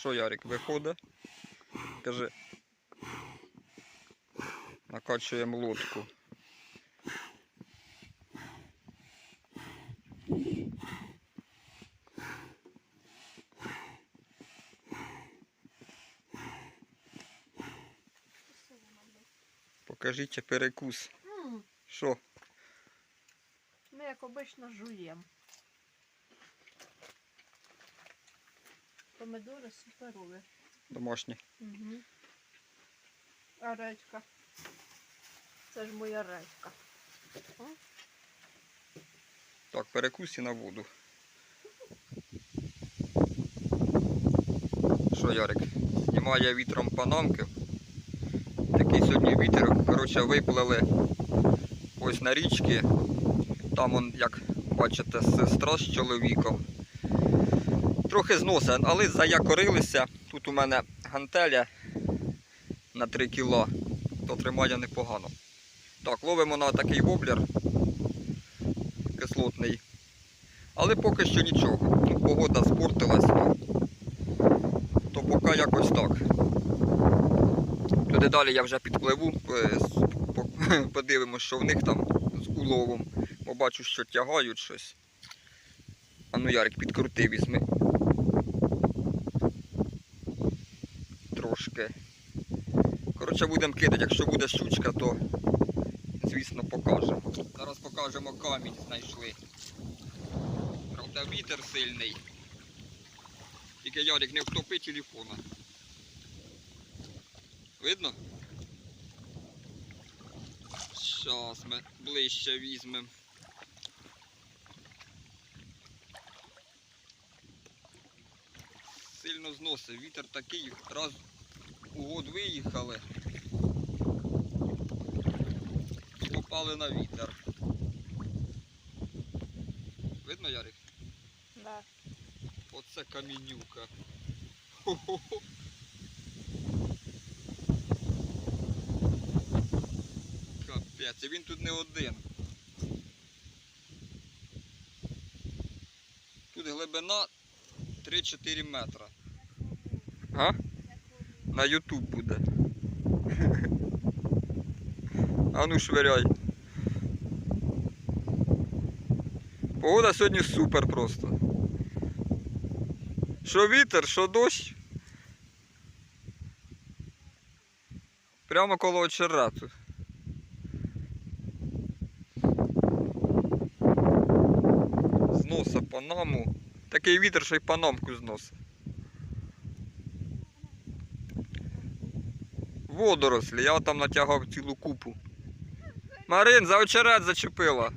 Що, Ярик, виходить? Кажи. Накачуємо лодку. Покажіть перекус. Що? Ми як обично жуємо. Помидори суперові. Домашні. Угу. А редька. Це ж моя редька. Так, перекус і на воду. Що, Ярик? Знімає вітром панамки. Такий сьогодні вітер. Коротше, виплили ось на річки. Там он, як бачите, сестра з чоловіком. Трохи зносить, але заякорилися. Тут у мене гантеля на 3 кіла, то тримає непогано. Так, ловимо на такий воблер кислотний. Але поки що нічого. Ну, погода спортилась, то, поки якось так. Туди далі я вже підпливу, е, подивимось, що в них там з уловом. Бо бачу, що тягають щось. А ну Ярик, підкрути візьми. Трошки. Коротше, будемо кидати. Якщо буде щучка, то звісно покажемо. Зараз покажемо камінь знайшли. Правда, вітер сильний. Тільки Ярик не втопи телефона. Видно? Щас ми ближче візьмемо. Сильно зносить. Вітер такий, раз у год виїхали. І попали на вітер. Видно, Ярик? Да. Оце камінюка. Хо-хо-хо. Капець, і він тут не один. Тут глибина 3-4 метра. А? На Ютуб буде. А ну швиряй. Погода сьогодні супер просто. Що вітер, що дощ. Прямо коло очерету. Зноса панаму. Такий вітер, що й панамку зносить. Водорослі, я там натягав цілу купу. Марин, за очерет зачепила.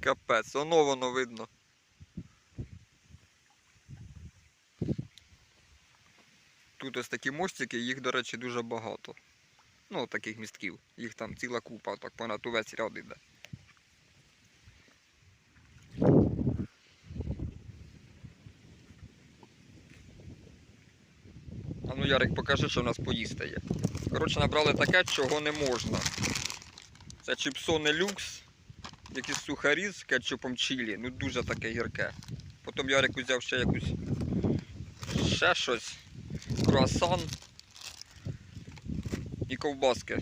Капець, воно воно видно. Тут ось такі мостики, їх, до речі, дуже багато. Ну, таких містків. Їх там ціла купа, так понад увесь ряд іде. Ну, Ярик, покажи, що в нас поїсти є. Коротше, набрали таке, чого не можна. Це чіпсони люкс якісь сухарі з кетчупом чилі, ну дуже таке гірке. Потім Ярик взяв ще якусь ще щось, круасан і ковбаски.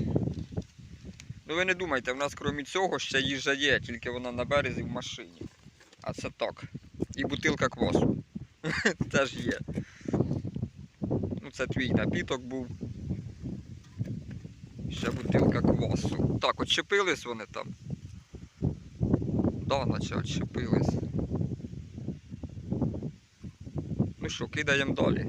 Ну ви не думайте, в нас крім цього ще їжа є, тільки вона на березі в машині. А це так. І бутилка квасу. Теж є. Це твій напіток був. Ще бутилка квасу. Так, отчепились вони там. Да, наче відчепились. Ну що, кидаємо далі.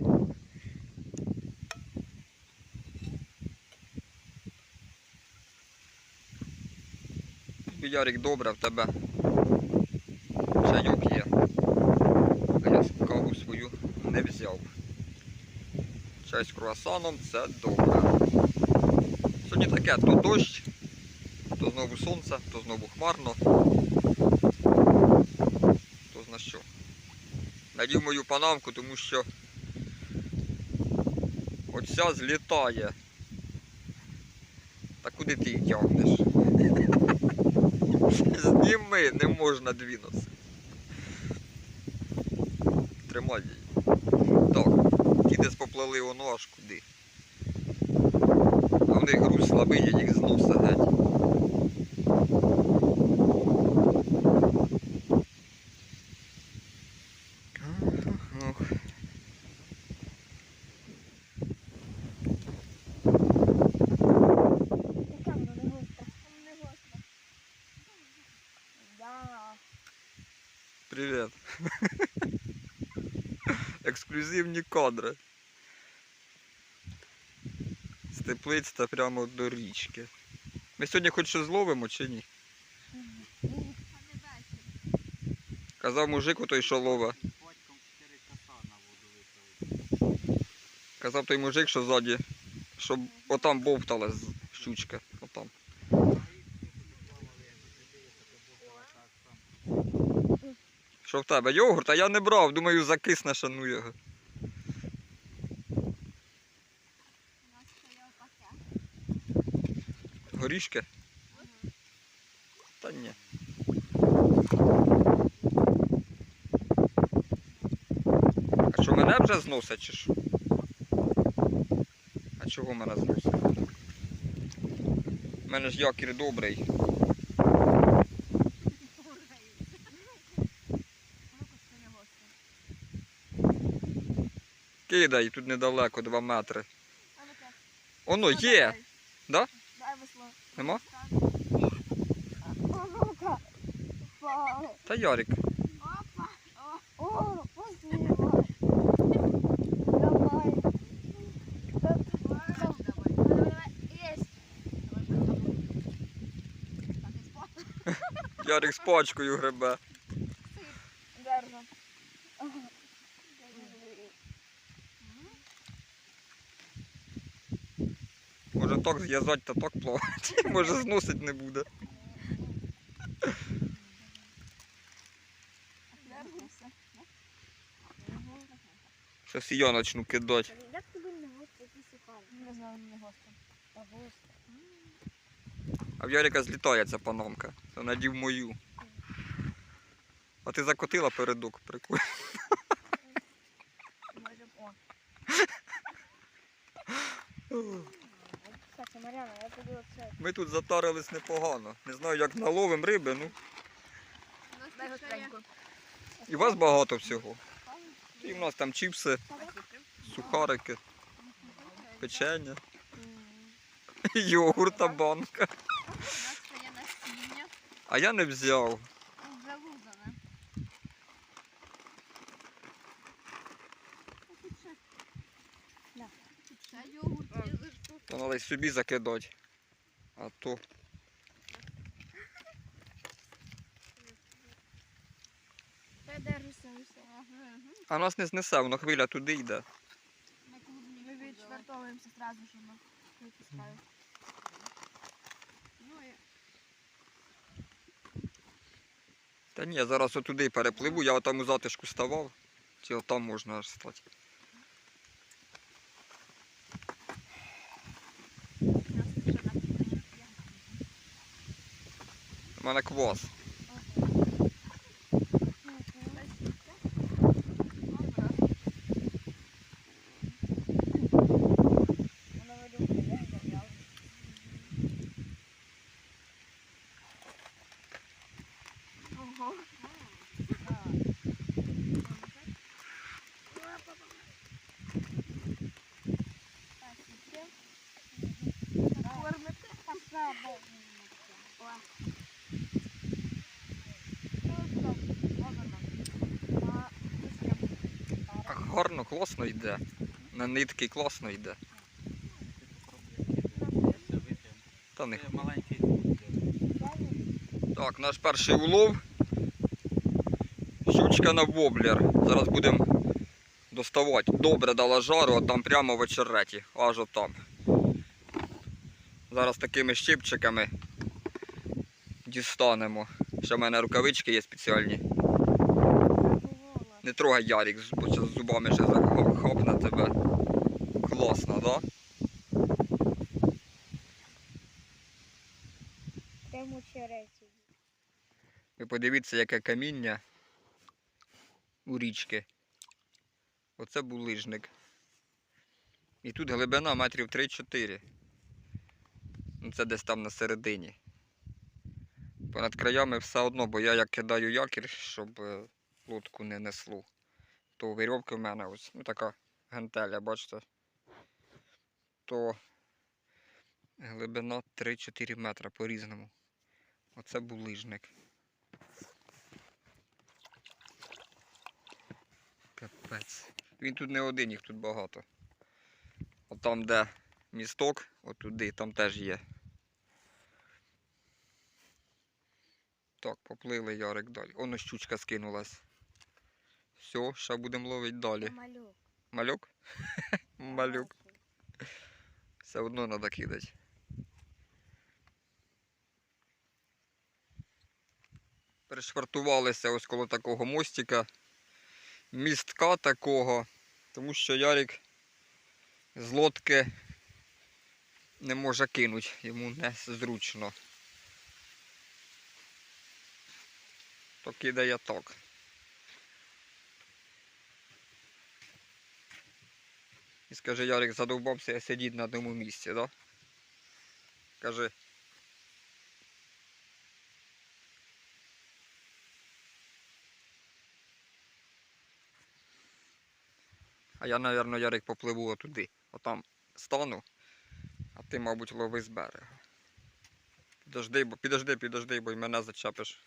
Ярик, добре в тебе. Чайок є. А я каву свою не взяв. Чай з круасаном це добре. Сьогодні таке, то дощ, то знову сонце, то знову хмарно. Хто зна що. Надів мою панамку, тому що оця злітає. Та куди ти її тягнеш? Зніми, не можна дві носи. Тримай її. Так, ті десь поплили воно аж куди. А в них груз слабий, я їх зносив геть. Ох. Ексклюзивні кадри. З теплиць та прямо до річки. Ми сьогодні хоч щось зловимо чи ні? Казав мужик той, що лове. Батьком 4 коса на воду виставити. Казав той мужик, що ззаді, щоб отам бовтала щучка. Отам. Що в тебе? Йогурт, а я не брав, думаю, закисне шану його. Горішки? Та ні. А що мене вже зносить чи що? А чого мене зносить? У мене ж якір добрий. Кидай, тут недалеко, 2 метри. Оно є! Да? Дай весло. Нема? Та Ярик. Опа. О, спасибо. Давай. Ярик з пачкою гребе. Може так зв'язати та так плавати. Може зносить не буде. Щас і я почну кидати. Як тобі не гостро ті сухарі? Не знаю, не гостро. А в Ярика злітає ця панамка. Це надів мою. А ти закотила передок, прикольно. Може, о. Кстати, Мар'яна, я тобі оце. Ми тут затарились непогано. Не знаю, як наловим риби, ну. Дай. І у вас багато всього. І в нас там чіпси, сухарики, печення, йогурта банка. А я не взяв. Залузане. Тут ще йогурт є за штуку. Й собі закидати. А то. А нас не знесе, воно хвиля туди йде. Ми відшвартовуємося одразу, що ми випускають. Ну, Та ні, я зараз отуди перепливу, я отам у затишку ставав. Чи отам можна аж стати. у нас вже напітання. У мене. Гарно, класно йде. На нитки класно йде. Та не. Так, наш перший улов. Щучка на воблер. Зараз будемо доставати. Добре дала жару, а там прямо в очереті. Аж отам. Зараз такими щипчиками дістанемо. Ще в мене рукавички є спеціальні. Не трогай Ярік, бо ще з зубами ще захопне тебе. Класно, так? Да? Ти подивіться, яке каміння у річки. Оце був лижник. І тут глибина метрів 3-4. Ну, це десь там на середині. Понад краями все одно, бо я як кидаю якір, щоб е, лодку не несло. То вирьовки в мене ось, ну така гантеля, бачите. То глибина 3-4 метра по-різному. Оце був лижник. Капець. Він тут не один, їх тут багато. От там, де місток, отуди, там теж є. Так, поплили Ярик далі. Оно щучка скинулась. Все, ще будемо ловити далі. Малюк. Малюк? Малюк. Все одно треба кидати. Перешвартувалися ось коло такого мостика, містка такого, тому що Ярик з лодки не може кинути, йому не зручно. То кидає так. І скаже, Ярик задовбався сидіти на одному місці, да? Каже. А я, напевно, Ярик попливу отуди. Отам стану, а ти, мабуть, лови з берега. Підожди, підожди, підожди, бо й мене зачепиш.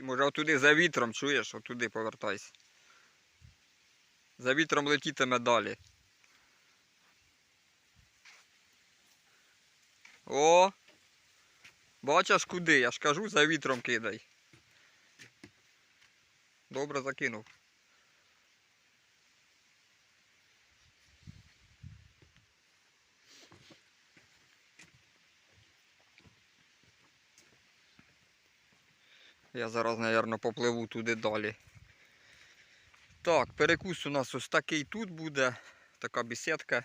Може отуди за вітром, чуєш? Отуди повертайся. За вітром летітиме далі. О! Бачиш куди? Я ж кажу, за вітром кидай. Добре закинув. Я зараз, мабуть, попливу туди далі. Так, перекус у нас ось такий тут буде. Така бесідка.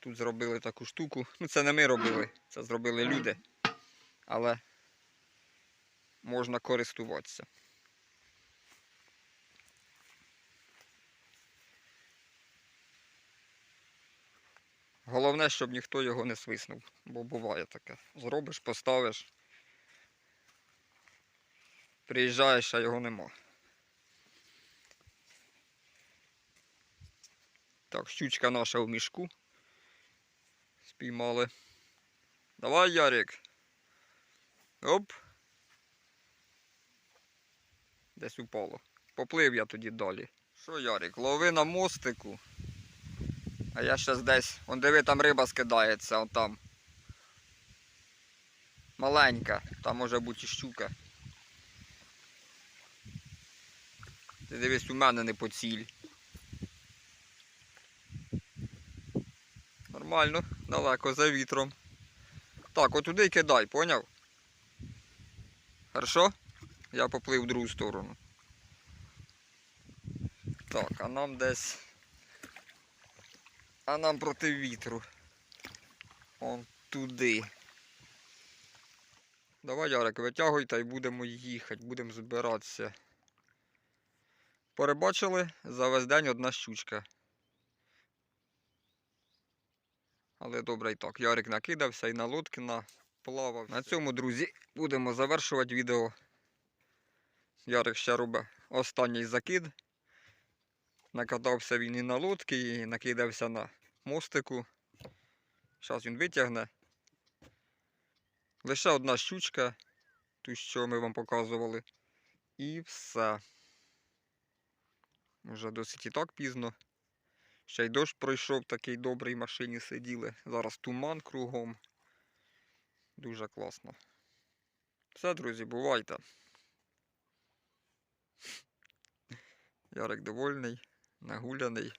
Тут зробили таку штуку. Ну це не ми робили, це зробили люди. Але можна користуватися. Головне, щоб ніхто його не свиснув, бо буває таке. Зробиш, поставиш. Приїжджаєш, а його нема. Так, щучка наша в мішку. Спіймали. Давай, Ярик. Оп. Десь упало. Поплив я тоді далі. Що, Ярик, лови на мостику. А я щас десь. Он диви, там риба скидається, он там. Маленька, там може бути і щука. Ти дивись, у мене не поціль. Нормально, далеко за вітром. Так, отуди й кидай, поняв? Хорошо? Я поплив в другу сторону. Так, а нам десь. А нам проти вітру. Он туди. Давай, Ярик, витягуй та й будемо їхати, будемо збиратися. Перебачили за весь день одна щучка. Але добре і так. Ярик накидався і на лодки наплавав. На цьому, друзі, будемо завершувати відео. Ярик ще робить останній закид. Накатався він і на лодки, і накидався на мостику. Зараз він витягне. Лише одна щучка, ту, що ми вам показували. І все. Вже досить і так пізно. Ще й дощ пройшов, такий добрий в машині сиділи. Зараз туман кругом. Дуже класно. Все, друзі, бувайте. Ярик довольний, нагуляний.